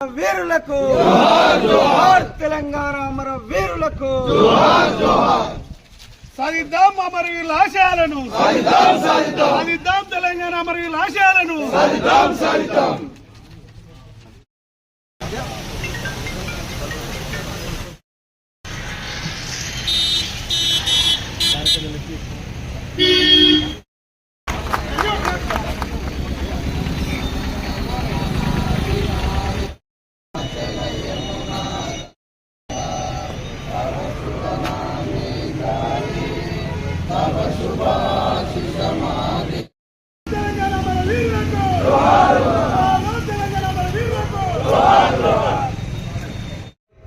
వీరులకు జోహార్ తెలంగాణ మన వీరులకు సాధిద్దాం అమరవీరుల ఆశయాలను సాధిద్దాం తెలంగాణ అమరవీరుల ఆశయాలను తెలంగాణ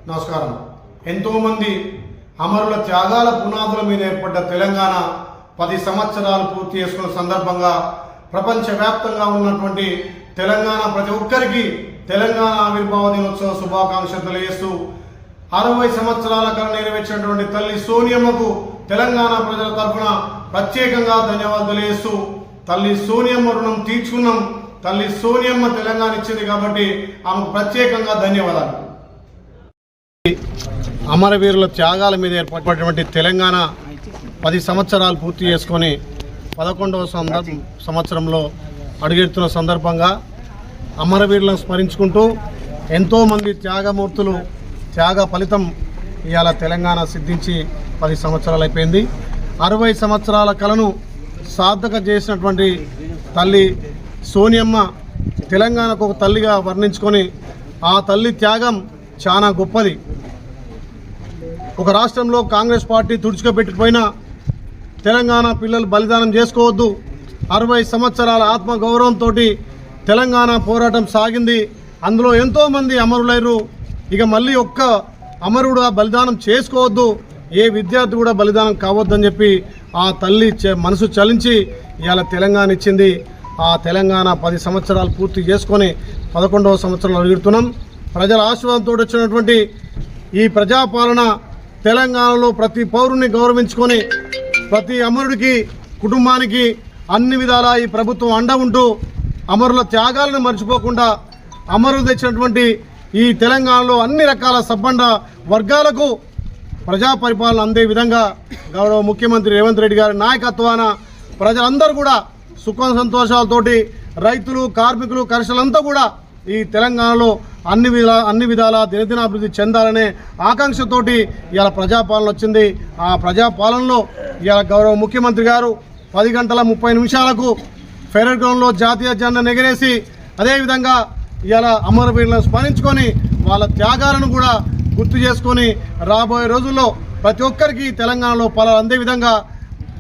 నమస్కారం. ఎంతోమంది అమరుల త్యాగాల పునాదుల మీద ఏర్పడ్డ తెలంగాణ పది సంవత్సరాలు పూర్తి చేసుకున్న సందర్భంగా ప్రపంచవ్యాప్తంగా ఉన్నటువంటి తెలంగాణ ప్రతి ఒక్కరికి తెలంగాణ ఆవిర్భావ దినోత్సవ శుభాకాంక్షలు తెలియజేస్తూ అరవై సంవత్సరాల కన్నా నెరవేర్చినటువంటి తల్లి సోనియమ్మకు తెలంగాణ ప్రజల తరఫున ప్రత్యేకంగా ధన్యవాదాలు తెలియజేస్తూ తల్లి సోనియమ్మ రుణం తీర్చుకున్నాం. తల్లి సోనియమ్మ తెలంగాణ ఇచ్చింది కాబట్టి ఆమెకు ప్రత్యేకంగా ధన్యవాదాలు. అమరవీరుల త్యాగాల మీద ఏర్పడినటువంటి తెలంగాణ పది సంవత్సరాలు పూర్తి చేసుకొని పదకొండవ సందర్భ సంవత్సరంలో అడుగెడుతున్న సందర్భంగా అమరవీరులను స్మరించుకుంటూ ఎంతోమంది త్యాగమూర్తులు త్యాగ ఫలితం ఇవాళ తెలంగాణ సిద్ధించి పది సంవత్సరాలు అయిపోయింది. అరవై సంవత్సరాల కలను సార్థక చేసినటువంటి తల్లి సోనియమ్మ తెలంగాణకు ఒక తల్లిగా వర్ణించుకొని ఆ తల్లి త్యాగం చాలా గొప్పది. ఒక రాష్ట్రంలో కాంగ్రెస్ పార్టీ తుడుచుకోబెట్టిపోయినా తెలంగాణ పిల్లలు బలిదానం చేసుకోవద్దు. అరవై సంవత్సరాల ఆత్మగౌరవంతో తెలంగాణ పోరాటం సాగింది. అందులో ఎంతోమంది అమరులైరు ఇక మళ్ళీ ఒక్క అమరుడు బలిదానం చేసుకోవద్దు. ఏ విద్యార్థి కూడా బలిదానం కావద్దని చెప్పి ఆ తల్లి చ- మనసు చలించి ఇవాళ తెలంగాణ ఇచ్చింది. ఆ తెలంగాణ పది సంవత్సరాలు పూర్తి చేసుకొని పదకొండవ సంవత్సరంలో అడుగుతున్నాం ప్రజల ఆశీర్వాదంతో వచ్చినటువంటి ఈ ప్రజాపాలన తెలంగాణలో ప్రతి పౌరుని గౌరవించుకొని ప్రతి అమరుడికి కుటుంబానికి అన్ని విధాలా ఈ ప్రభుత్వం అండ ఉంటూ అమరుల త్యాగాలను మర్చిపోకుండా అమరులు తెచ్చినటువంటి ఈ తెలంగాణలో అన్ని రకాల సబ్బండ వర్గాలకు ప్రజా పరిపాలన అందే విధంగా గౌరవ ముఖ్యమంత్రి రేవంత్ రెడ్డి గారి నాయకత్వాన ప్రజలందరూ కూడా సుఖ సంతోషాలతోటి రైతులు కార్మికులు కర్షలంతా కూడా ఈ తెలంగాణలో అన్ని విధా అన్ని విధాల దినదినాభివృద్ధి చెందాలనే ఆకాంక్షతోటి ఇవాళ ప్రజాపాలన వచ్చింది. ఆ ప్రజాపాలనలో ఇవాళ గౌరవ ముఖ్యమంత్రి గారు పది గంటల ముప్పై నిమిషాలకు ఫెడరల్ గ్రౌండ్లో జాతీయ జెండా ఎగరేసి అదేవిధంగా ఇవాళ అమరవీరులను స్మరించుకొని వాళ్ళ త్యాగాలను కూడా గుర్తు చేసుకొని రాబోయే రోజుల్లో ప్రతి ఒక్కరికి తెలంగాణలో పలాలు అందే విధంగా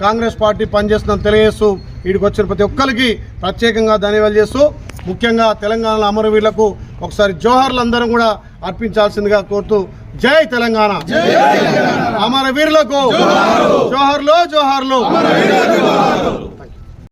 కాంగ్రెస్ పార్టీ పనిచేస్తుందని తెలియజేస్తూ వీడికి వచ్చిన ప్రతి ఒక్కరికి ప్రత్యేకంగా ధన్యవాదాలు చేస్తూ ముఖ్యంగా తెలంగాణలో అమరవీరులకు ఒకసారి జోహార్లు అందరం కూడా అర్పించాల్సిందిగా కోరుతూ జై తెలంగాణ. అమరవీరులకు జోహార్లు జోహార్లు.